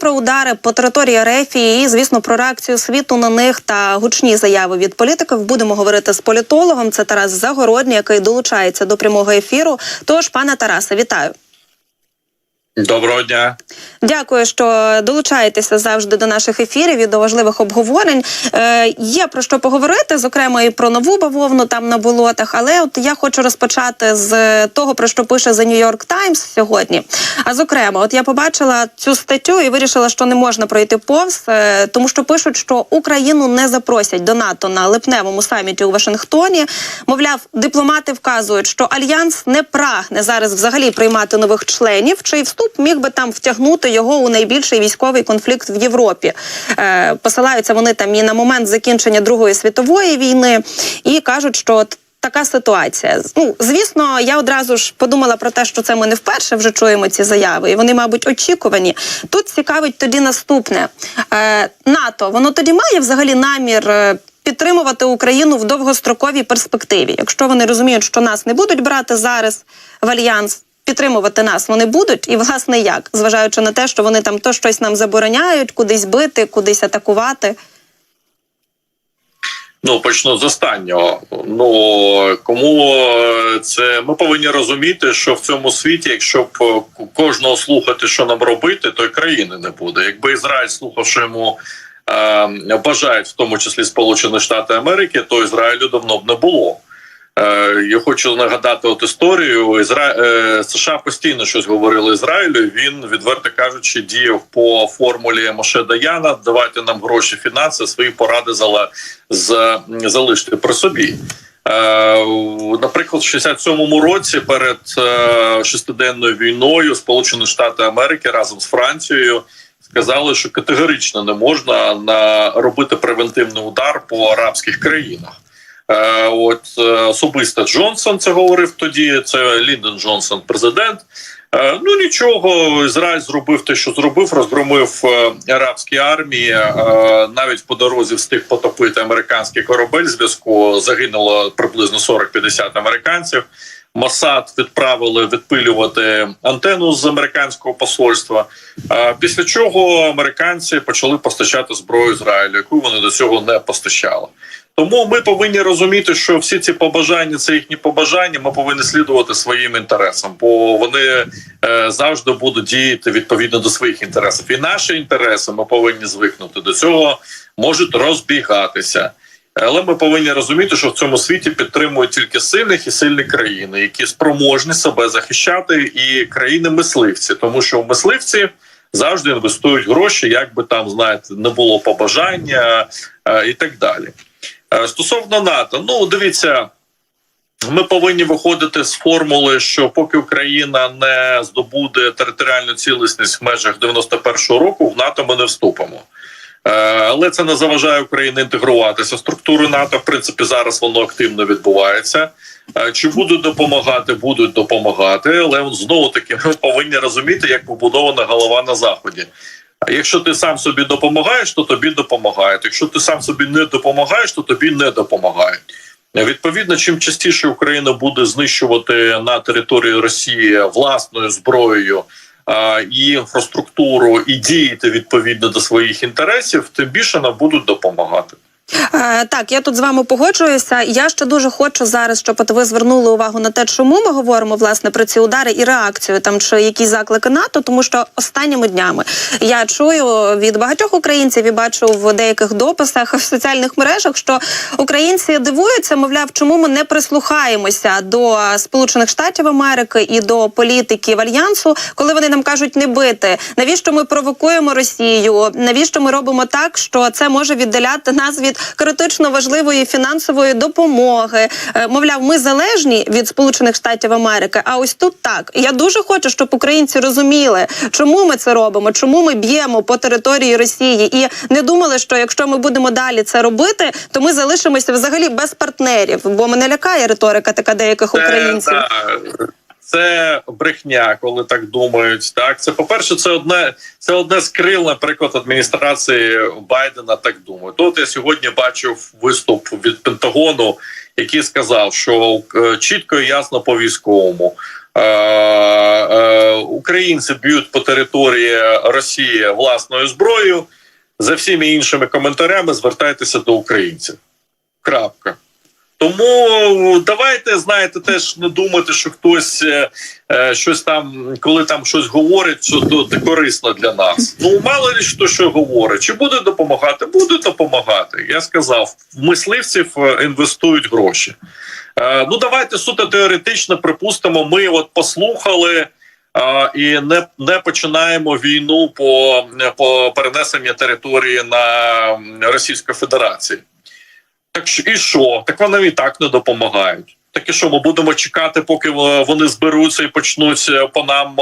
Про удари по території Рефії і, звісно, про реакцію світу на них та гучні заяви від політиків будемо говорити з політологом. Це Тарас Загородній, який долучається до прямого ефіру. Тож, пане Тарасе, вітаю. Доброго дня. Дякую, що долучаєтеся завжди до наших ефірів і до важливих обговорень. Е, є про що поговорити, зокрема і про нову бавовну там на болотах. Але от я хочу розпочати з того, про що пише The New York Times сьогодні. А зокрема, от я побачила цю статтю і вирішила, що не можна пройти повз, е, тому що пишуть, що Україну не запросять до НАТО на липневому саміті у Вашингтоні. Мовляв, дипломати вказують, що альянс не прагне зараз взагалі приймати нових членів, чий вступ міг би там втягнути його у найбільший військовий конфлікт в Європі. Е, посилаються вони там і на момент закінчення Другої світової війни, і кажуть, що така ситуація. Ну, звісно, я одразу ж подумала про те, що це ми не вперше вже чуємо ці заяви, і вони, мабуть, очікувані. Тут цікавить тоді наступне: е, НАТО воно тоді має взагалі намір. е, Підтримувати Україну в довгостроковій перспективі, якщо вони розуміють, що нас не будуть брати зараз в альянс, підтримувати нас вони будуть, і власне як, зважаючи на те, що вони там то щось нам забороняють, кудись бити, кудись атакувати. Ну почну з останнього. Ну кому е, це ми повинні розуміти, що в цьому світі, якщо б е, кожного слухати, що нам робити, то й країни не буде. Якби Ізраїль слухав, що йому е, бажають, в тому числі Сполучені Штати Америки, то Ізраїлю давно б не було. Е, Я хочу нагадати от історію. Ізра... е, США постійно щось говорили Ізраїлю. Він відверто кажучи, діяв по формулі Моше Даяна. Давайте нам гроші, фінанси, свої поради зала... з... залишити при собі. Е, Наприклад, в 67-му році перед шестиденною війною Сполучені Штати Америки разом з Францією сказали, що категорично не можна на робити превентивний удар по арабських країнах. Е, От е, особисто Джонсон це говорив тоді. Це Ліндон Джонсон, президент. Е, Ну нічого, Ізраїль зробив те, що зробив, розгромив арабські армії. Навіть по дорозі встиг потопити американський корабель. Зв'язку загинуло приблизно 40-50 американців. Масад відправили відпилювати антенну з американського посольства. Після чого американці почали постачати зброю Ізраїлю, яку вони до цього не постачали. Тому ми повинні розуміти, що всі ці побажання це їхні побажання. Ми повинні слідувати своїм інтересам, бо вони е, завжди будуть діяти відповідно до своїх інтересів. І наші інтереси ми повинні звикнути до цього, можуть розбігатися. Але ми повинні розуміти, що в цьому світі підтримують тільки сильних і сильні країни, які спроможні себе захищати, і країни мисливці, тому що в мисливці завжди інвестують гроші, як би там знаєте, не було побажання е, і так далі. Е, Стосовно НАТО, ну дивіться, ми повинні виходити з формули, що поки Україна не здобуде територіальну цілісність в межах 91-го року, в НАТО ми не вступимо. Е, Але це не заважає Україні інтегруватися в структуру НАТО. В принципі, зараз воно активно відбувається. Е, Чи будуть допомагати, будуть допомагати, але знову таки ми повинні розуміти, як побудована голова на заході. А Якщо ти сам собі допомагаєш, то тобі допомагають. Якщо ти сам собі не допомагаєш, то тобі не допомагають. Відповідно, чим частіше Україна буде знищувати на території Росії власною зброєю і інфраструктуру, і діяти відповідно до своїх інтересів, тим більше нам будуть допомагати. Е, так, я тут з вами погоджуюся. Я ще дуже хочу зараз, щоб от ви звернули увагу на те, чому ми говоримо власне про ці удари і реакцію там чи якісь заклики НАТО, тому що останніми днями я чую від багатьох українців і бачу в деяких дописах в соціальних мережах, що українці дивуються, мовляв, чому ми не прислухаємося до Сполучених Штатів Америки і до політиків альянсу, коли вони нам кажуть не бити. Навіщо ми провокуємо Росію? Навіщо ми робимо так, що це може віддаляти нас від критично важливої фінансової допомоги? Е, Мовляв, ми залежні від Сполучених Штатів Америки. А ось тут так. Я дуже хочу, щоб українці розуміли, чому ми це робимо, чому ми б'ємо по території Росії, і не думали, що якщо ми будемо далі це робити, то ми залишимося взагалі без партнерів, бо мене лякає риторика така деяких українців. Це брехня, коли так думають. Так, це по перше, це одне, це одне з крил, наприклад, адміністрації Байдена. Так думають. Тут я сьогодні бачив виступ від Пентагону, який сказав, що е, чітко і ясно по військовому. е, е, Українці б'ють по території Росії власною зброєю. За всіми іншими коментарями звертайтеся до українців. Крапка. Тому давайте знаєте, теж не думати, що хтось е, е, щось там, коли там щось говорить, що то це корисно для нас. Ну мало ли хто що говорить, чи буде допомагати, буде допомагати. Я сказав, мисливців е, інвестують гроші. Е, ну давайте суто теоретично припустимо, ми от послухали. І не, не починаємо війну по, по перенесенню території на Російську Федерацію. І що? Так вони і так не допомагають. Так і що ми будемо чекати, поки е, вони зберуться і почнуть е, по нам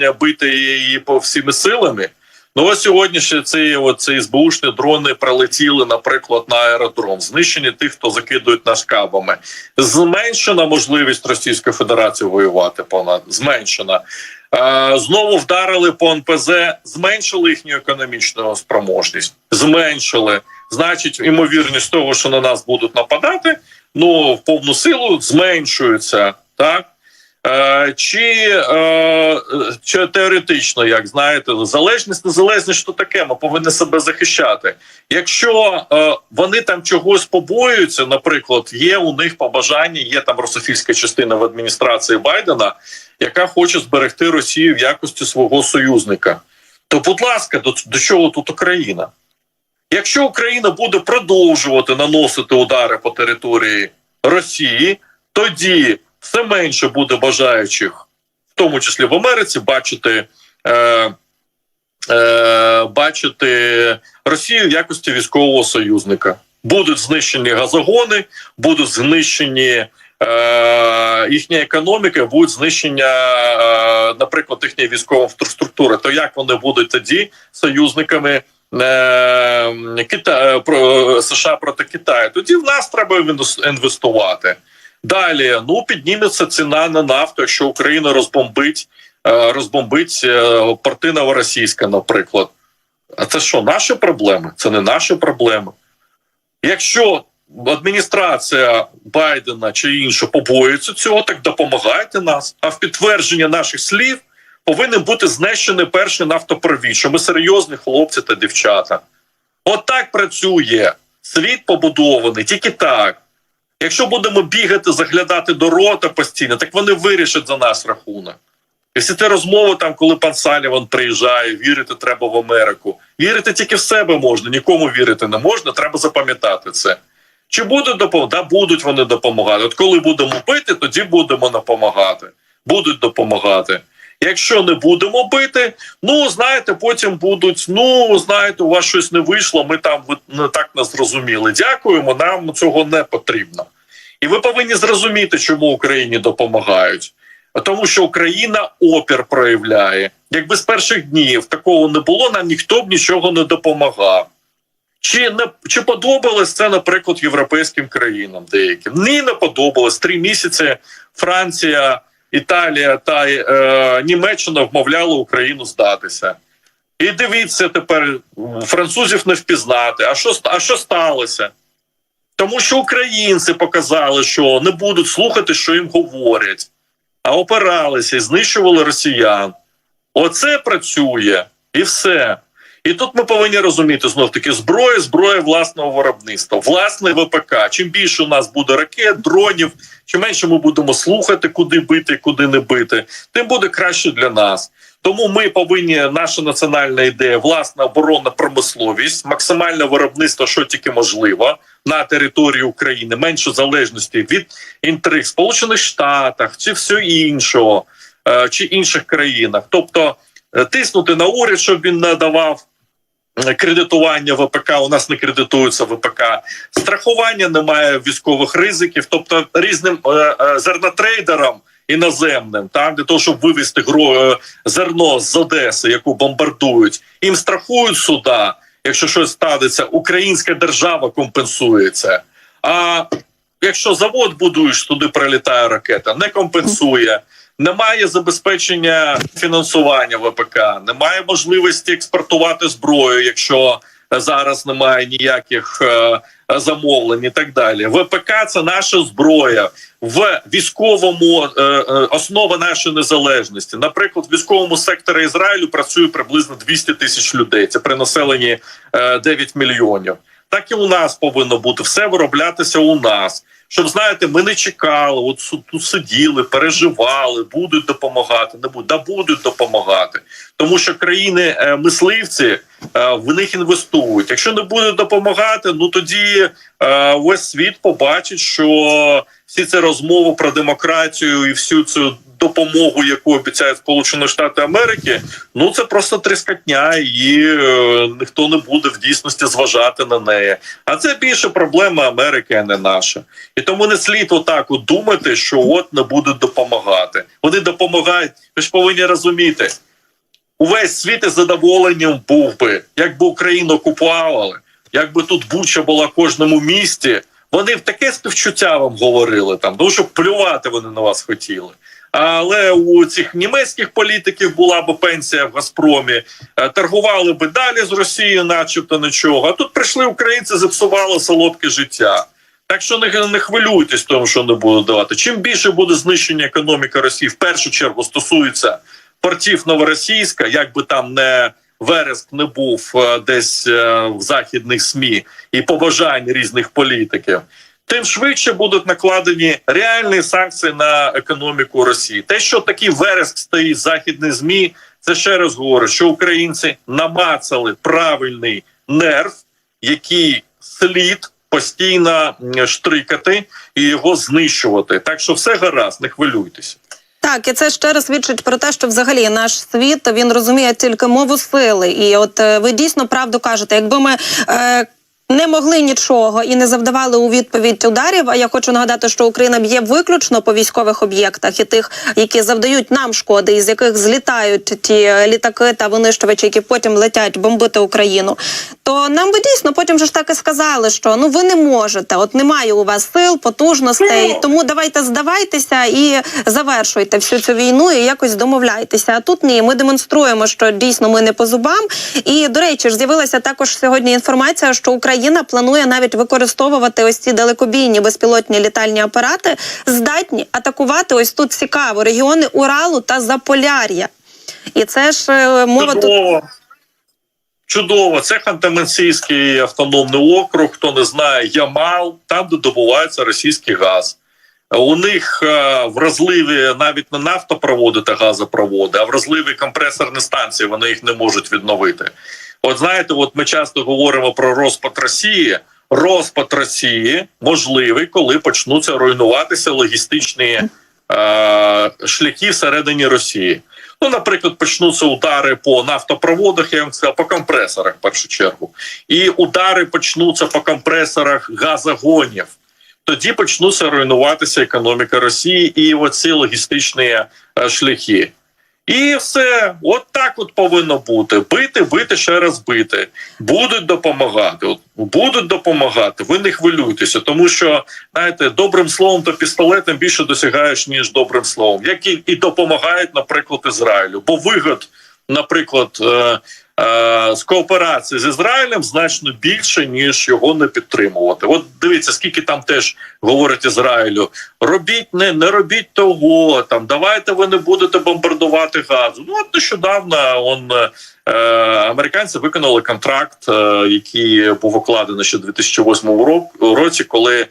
е, бити її по всіми силами. Ну ось сьогодні ще ці, ці СБУшні дрони прилетіли, наприклад, на аеродром, знищені тих, хто закидують нас кабами. Зменшена можливість Російської Федерації воювати по нас. Зменшена. Е, знову вдарили по НПЗ, зменшили їхню економічну спроможність. Зменшили. Значить, імовірність того, що на нас будуть нападати, ну в повну силу зменшується. Так е, чи, е, чи теоретично, як знаєте, залежність, незалежність, що таке, ми повинні себе захищати. Якщо е, вони там чогось побоюються, наприклад, є у них побажання, є там русофільська частина в адміністрації Байдена, яка хоче зберегти Росію в якості свого союзника. То, будь ласка, до, до чого тут Україна? Якщо Україна буде продовжувати наносити удари по території Росії, тоді все менше буде бажаючих, в тому числі в Америці, бачити, е, е, бачити Росію в якості військового союзника. Будуть знищені газогони, будуть знищені е, їхня економіка, будуть знищення, е, наприклад, їхньої військової інфраструктури. То як вони будуть тоді союзниками? Е, Кита... про США проти Китаю. Тоді в нас треба інвестувати. Далі ну підніметься ціна на нафту, якщо Україна розбомбить, е, розбомбить е, порти Новоросійська, наприклад. А це що, наші проблеми? Це не наші проблеми. Якщо адміністрація Байдена чи інша побоюється цього, так допомагайте нас. А в підтвердження наших слів повинен бути знищений перший нафтопровід, що ми серйозні хлопці та дівчата. От так працює. Світ побудований, тільки так. Якщо будемо бігати, заглядати до рота постійно, так вони вирішать за нас рахунок. І всі ті розмови, там, коли пан Саліван приїжджає, вірити треба в Америку. Вірити тільки в себе можна, нікому вірити не можна, треба запам'ятати це. Чи будуть допомагати? Да, будуть вони допомагати. От коли будемо бити, тоді будемо допомагати. Будуть допомагати. Якщо не будемо бити, ну знаєте, потім будуть. Ну знаєте, у вас щось не вийшло. Ми там не так не зрозуміли. Дякуємо, нам цього не потрібно. І ви повинні зрозуміти, чому Україні допомагають. Тому що Україна опір проявляє. Якби з перших днів такого не було, нам ніхто б нічого не допомагав. Чи не чи подобалось це, наприклад, європейським країнам деяким? Ні, не подобалось. Три місяці Франція, Італія та е, Німеччина вмовляли Україну здатися. І дивіться тепер, французів не впізнати. А що, а що сталося? Тому що українці показали, що не будуть слухати, що їм говорять, а опиралися і знищували росіян. Оце працює і все. І тут ми повинні розуміти знов таки зброя, зброя власного виробництва, власне ВПК. Чим більше у нас буде ракет, дронів, чим менше ми будемо слухати, куди бити, куди не бити, тим буде краще для нас. Тому ми повинні наша національна ідея, власна оборонна промисловість, максимальне виробництво, що тільки можливо, на території України, менше залежності від інтриг Сполучених Штатах чи всього іншого, е, чи інших країнах. Тобто е, тиснути на уряд, щоб він надавав кредитування ВПК. У нас не кредитується ВПК, страхування немає військових ризиків, тобто різним е, е, зернотрейдерам іноземним, там для того, щоб вивезти е, зерно з Одеси, яку бомбардують, їм страхують суда. Якщо щось станеться, українська держава компенсує це. А якщо завод будуєш, туди прилітає ракета, не компенсує. Немає забезпечення фінансування ВПК, немає можливості експортувати зброю, якщо зараз немає ніяких е, замовлень і так далі. ВПК це наша зброя в військовому е, е, основа нашої незалежності. Наприклад, в військовому секторі Ізраїлю працює приблизно 200 тисяч людей. Це при населенні е, 9 мільйонів. Так і у нас повинно бути все вироблятися у нас. Щоб знаєте, ми не чекали, от су- тут сиділи, переживали, будуть допомагати, не будуть, да будуть допомагати, тому що країни е, мисливці е, в них інвестують. Якщо не будуть допомагати, ну тоді е, весь світ побачить, що всі ці розмови про демократію і всю цю допомогу, яку обіцяють Сполучені Штати Америки, ну це просто тріскатня, і е, ніхто не буде в дійсності зважати на неї. А це більше проблема Америки, а не наша. І тому не слід отак от думати, що от не будуть допомагати. Вони допомагають. Ви ж повинні розуміти. Увесь світ із задоволенням був би, якби Україну окупували, якби тут Буча була в кожному місті. Вони в таке співчуття вам говорили там, тому що плювати вони на вас хотіли. Але у цих німецьких політиків була б пенсія в Газпромі, е, торгували би далі з Росією, начебто нічого. А тут прийшли українці, зіпсували солодке життя. Так що не, не хвилюйтесь, тому що не будуть давати. Чим більше буде знищення економіки Росії, в першу чергу стосується портів Новоросійська, як би там не вереск не був е, десь е, в західних СМІ і побажань різних політиків. Тим швидше будуть накладені реальні санкції на економіку Росії. Те, що такий вереск стоїть в західних змі, це ще раз говорю, що українці намацали правильний нерв, який слід постійно штрикати і його знищувати. Так що все гаразд, не хвилюйтеся. Так, і це ще раз свідчить про те, що взагалі наш світ він розуміє тільки мову сили. І от е, ви дійсно правду кажете, якби ми. Е, не могли нічого і не завдавали у відповідь ударів. А я хочу нагадати, що Україна б'є виключно по військових об'єктах і тих, які завдають нам шкоди, із яких злітають ті літаки та винищувачі, які потім летять бомбити Україну. То нам би дійсно потім же ж так і сказали, що ну ви не можете, от немає у вас сил, потужностей, Ну. тому давайте здавайтеся і завершуйте всю цю війну і якось домовляйтеся. А тут ні, ми демонструємо, що дійсно ми не по зубам. І до речі, ж з'явилася також сьогодні інформація, що Україна планує навіть використовувати ось ці далекобійні безпілотні літальні апарати, здатні атакувати ось тут цікаво регіони Уралу та Заполяр'я. І це ж е, мова тут. Чудово. Чудово, це Ханты-Мансійський автономний округ. Хто не знає, Ямал, там, де добувається російський газ. У них е, вразливі навіть не нафтопроводи та газопроводи, а вразливі компресорні станції. Вони їх не можуть відновити. От знаєте, от ми часто говоримо про розпад Росії. Розпад Росії можливий, коли почнуться руйнуватися логістичні е, шляхи всередині Росії. Ну, наприклад, почнуться удари по нафтопроводах, я вам сказав, по компресорах в першу чергу, і удари почнуться по компресорах газогонів. Тоді почнуться руйнуватися економіка Росії і оці логістичні е, шляхи. І все, от так от повинно бути. Бити, бити, ще раз бити. Будуть допомагати. От будуть допомагати. Ви не хвилюйтеся, тому що знаєте, добрим словом та пістолетом більше досягаєш ніж добрим словом, які і, допомагають, наприклад, Ізраїлю. Бо вигод, наприклад, е, з кооперації з Ізраїлем значно більше ніж його не підтримувати. От дивіться, скільки там теж говорить Ізраїлю: робіть не, не робіть того. Там давайте ви не будете бомбардувати газу. Ну от нещодавно он. е, Е, американці виконали контракт, е, який був укладений ще у 2008 ро- році, коли е,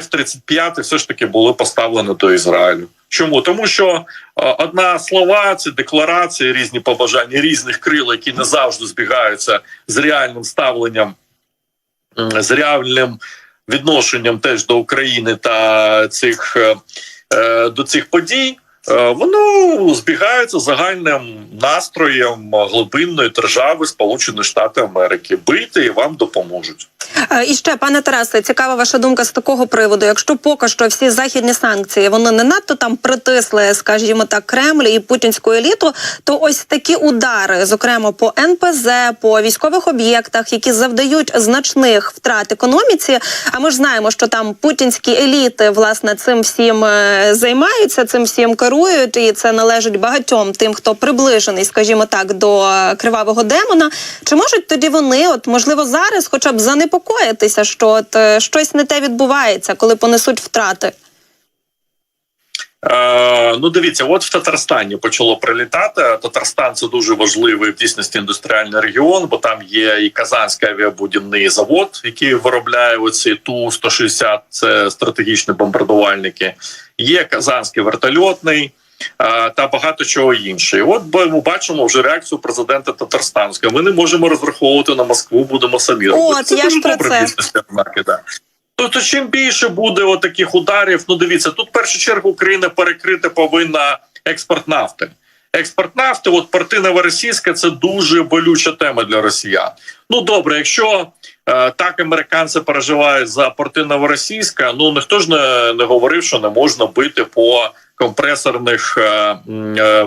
F-35 все ж таки були поставлені до Ізраїлю. Чому тому, що е, одна слова це декларації, різні побажання різних крил, які не завжди збігаються з реальним ставленням, з реальним відношенням теж до України та цих е, е, до цих подій. Воно збігається загальним настроєм глибинної держави Сполучених Штатів Америки. Бийте і вам допоможуть. Е, І ще, пане Тарасе, цікава ваша думка з такого приводу. Якщо поки що всі західні санкції вони не надто там притисли, скажімо так, Кремль і путінську еліту, то ось такі удари, зокрема по НПЗ, по військових об'єктах, які завдають значних втрат економіці. А ми ж знаємо, що там путінські еліти власне цим всім е, займаються, цим всім керують. і це належить багатьом тим, хто приближений, скажімо так, до е, кривавого демона. Чи можуть тоді вони, от можливо, зараз, хоча б занепокоїтися, що от е, щось не те відбувається, коли понесуть втрати? Е, ну, дивіться, от в Татарстані почало прилітати. Татарстан це дуже важливий в дійсності індустріальний регіон, бо там є і Казанський авіабудівний завод, який виробляє оці ту 160 це стратегічні бомбардувальники. Є Казанський вертольотний. Е, Та багато чого інше. І От ми бачимо вже реакцію президента Татарстанського. Ми не можемо розраховувати на Москву, будемо самі робити. От, я дуже про добре це. Америки, да. Тобто, чим більше буде от таких ударів, ну дивіться, тут в першу чергу Україна перекрити повинна експорт нафти. Експорт нафти, от порти Новоросійська, це дуже болюча тема для росіян. Ну добре, якщо е, так американці переживають за порти Новоросійська, ну ніхто ж не, не говорив, що не можна бити по компресорних е, е,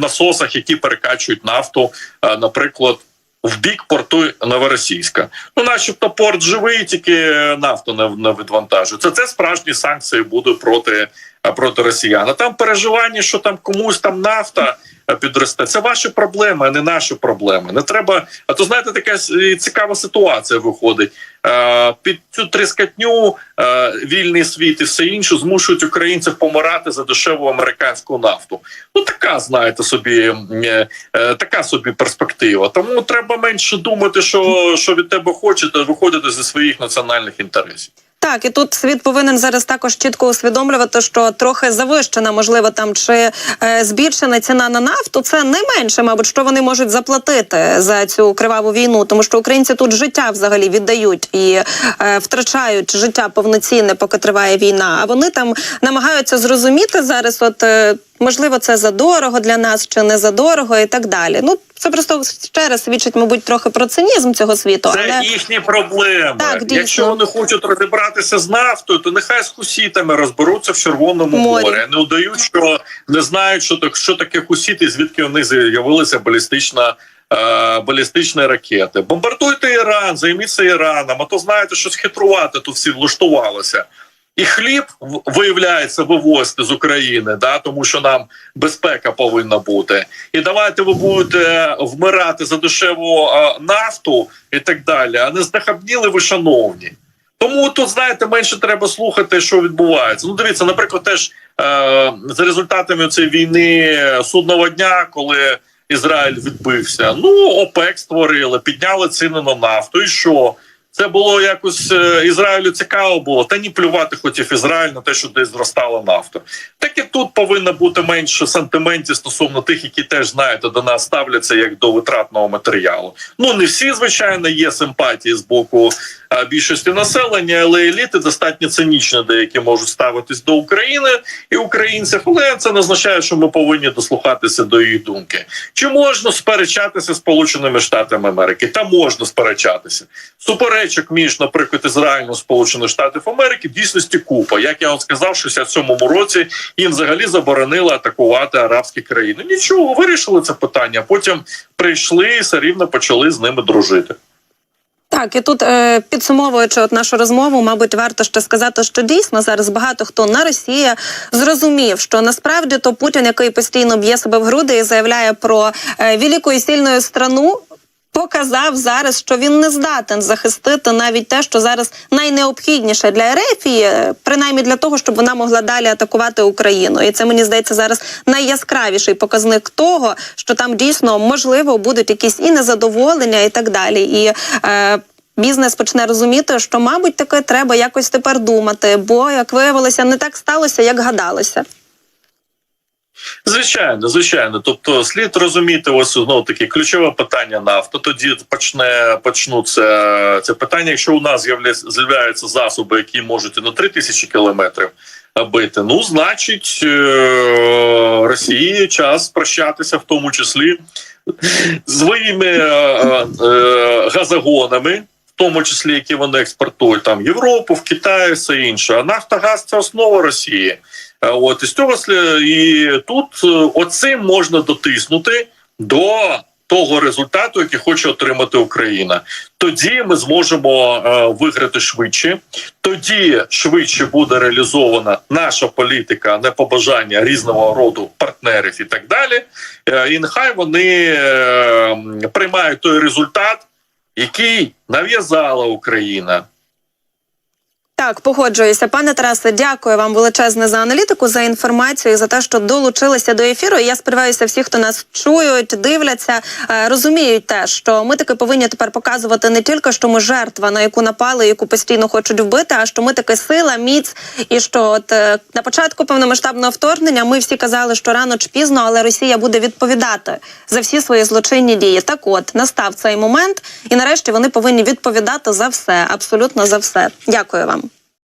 насосах, які перекачують нафту, е, наприклад. В бік порту Новоросійська. Ну, начебто, порт живий, тільки нафту не, не. Це, це справжні санкції будуть проти, проти росіян. А там переживання, що там комусь там нафта е, підросте. Це ваші проблеми, а не наші проблеми. Не треба. А то знаєте, така цікава ситуація виходить. Е, Під цю тріскатню е, вільний світ і все інше змушують українців помирати за дешеву американську нафту. Ну така, знаєте, собі така собі перспектива. Тому треба менше думати, що, що від тебе хочуть, а виходити зі своїх національних інтересів. Так, і тут світ повинен зараз також чітко усвідомлювати, що трохи завищена, можливо, там чи е, збільшена ціна на нафту. Це не менше, мабуть, що вони можуть заплатити за цю криваву війну, тому що українці тут життя взагалі віддають і е, втрачають життя повноцінне, поки триває війна. А вони там намагаються зрозуміти зараз, от. Можливо, це задорого для нас чи не задорого, і так далі. Ну це просто ще раз свідчить, мабуть, трохи про цинізм цього світу. Це але їхні проблеми. Так, дійсно. Якщо вони хочуть розібратися з нафтою, то нехай з хусітами розберуться в Червоному Морі. морі. Не удають, що не знають, що так, що таке хусіти, звідки вони з'явилися балістична. е, Балістичні ракети, бомбардуйте Іран, займіться Іраном. А то знаєте, що схитрувати тут всі влаштувалося. І хліб виявляється вивозити з України, да, тому що нам безпека повинна бути. І давайте ви будете вмирати за дешеву е, нафту і так далі. А не знахабніли ви, шановні. Тому тут, знаєте, менше треба слухати, що відбувається. Ну, дивіться, наприклад, теж е, за результатами цієї війни судного дня, коли Ізраїль відбився, ну ОПЕК створили, підняли ціни на нафту. І що? Це було якось е, Ізраїлю цікаво було. Та ні плювати хотів Ізраїль на те, що десь зростала нафта. Так і тут повинно бути менше сантиментів стосовно тих, які теж знаєте, до нас ставляться як до витратного матеріалу. Ну не всі, звичайно, є симпатії з боку більшості населення, але еліти достатньо цинічно деякі можуть ставитись до України і українців. Але це не означає, що ми повинні дослухатися до їх думки. Чи можна сперечатися з Сполученими Штатами Америки? Та можна сперечатися. Суперечок між, наприклад, Ізраїлем Сполучених Штатів Америки в дійсності купа. Як я вам сказав, в 67-му році їм взагалі заборонили атакувати арабські країни. Нічого, вирішили це питання. Потім прийшли і все рівно почали з ними дружити. Так, і тут е, підсумовуючи от нашу розмову, мабуть, варто ще сказати, що дійсно зараз багато хто на Росії зрозумів, що насправді то Путін, який постійно б'є себе в груди і заявляє про е, велику і сильну страну. Показав зараз, що він не здатен захистити навіть те, що зараз найнеобхідніше для Ерефії, принаймні для того, щоб вона могла далі атакувати Україну. І це мені здається зараз найяскравіший показник того, що там дійсно можливо будуть якісь і незадоволення, і так далі. І е, Бізнес почне розуміти, що, мабуть, таке треба якось тепер думати, бо як виявилося, не так сталося, як гадалося. Звичайно, звичайно. Тобто, слід розуміти, ось знову таки ключове питання нафта. Тоді почне почнуться це питання. Якщо у нас з'являються засоби, які можуть і на 3 тисячі кілометрів бити, ну значить е, Росії час прощатися, в тому числі своїми е, е, газогонами. В тому числі, які вони експортують там в Європу, в Китай, все інше. А Нафтогаз це основа Росії. Е, От і з цього і тут е, оцим можна дотиснути до того результату, який хоче отримати Україна. Тоді ми зможемо е, виграти швидше. Тоді швидше буде реалізована наша політика, а не побажання різного роду партнерів і так далі. І нехай вони приймають той результат, який нав'язала Україна. Так, погоджуюся, пане Тарасе. Дякую вам величезне за аналітику, за інформацію за те, що долучилися до ефіру. Я сподіваюся, всі, хто нас чують, дивляться, е, розуміють те, що ми таки повинні тепер показувати не тільки, що ми жертва, на яку напали, яку постійно хочуть вбити, а що ми таки сила, міць, і що от е, на початку повномасштабного вторгнення ми всі казали, що рано чи пізно, але Росія буде відповідати за всі свої злочинні дії. Так, от настав цей момент, і нарешті вони повинні відповідати за все, абсолютно за все. Дякую вам.